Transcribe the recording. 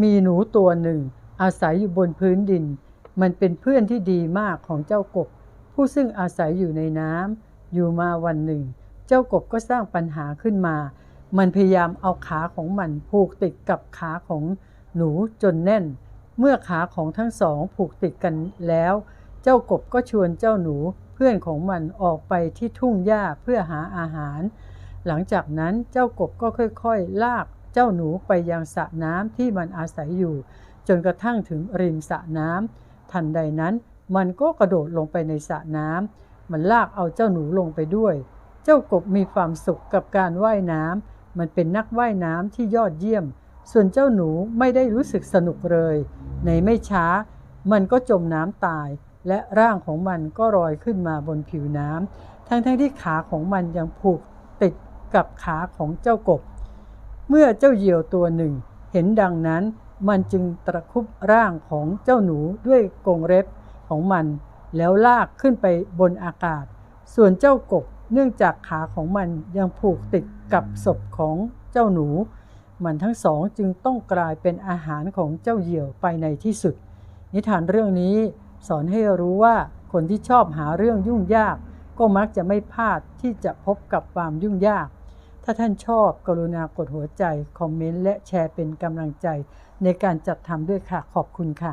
มีหนึ่ง อาศัยอยู่บนพื้นดิน มันเป็นเพื่อนที่ดีมากของเจ้ากบ ผู้ซึ่งอาศัยอยู่ในน้ำอยู่มาวันหนึ่ง เจ้ากบก็สร้างปัญหาขึ้นมา มันพยายามเอาขาของมันผูกติดกับขาของหนูจนแน่น เมื่อขาของทั้งสองผูกติดกันแล้ว เจ้ากบก็ชวนเจ้าหนูเพื่อนของมันออกไปที่ทุ่งหญ้าเพื่อหาอาหาร หลังจากนั้นเจ้ากบก็ค่อยๆ ลาก เจ้าหนูไปยังสระน้ำที่มันอาศัยอยู่ จนกระทั่งถึงริมสระน้ำทันใดนั้นมันก็กระโดดลงไปในสระน้ำมันลากเอาเจ้าหนูลงไปด้วย เจ้ากบมีความสุขกับการว่ายน้ำมันเป็นนักว่ายน้ำที่ยอดเยี่ยม ส่วนเจ้าหนูไม่ได้รู้สึกสนุกเลย ในไม่ช้า มันก็จมน้ำตาย และร่างของมันก็ลอยขึ้นมาบนผิวน้ำทั้งๆทที่ขาของมันยังผูกติดกับขาของเจ้ากบ เมื่อเจ้าเหยี่ยวตัวหนึ่ง เห็นดังนั้นมันจึงตะคุบร่างของเจ้าหนูด้วยกรงเล็บของมันแล้วลากขึ้นไปบนอากาศ ส่วนเจ้ากบเนื่องจากขาของมันยังผูกติดกับศพของเจ้าหนู มันทั้งสองจึงต้องกลายเป็นอาหารของเจ้าเหยี่ยวไปในที่สุด นิทานเรื่องนี้สอนให้รู้ว่าคนที่ชอบหาเรื่องยุ่งยาก ก็มักจะไม่พลาดที่จะพบกับความยุ่งยาก ถ้าท่านชอบกรุณากดหัวใจ คอมเมนต์ และแชร์เป็นกำลังใจ ในการจัดทำด้วยค่ะ ขอบคุณค่ะ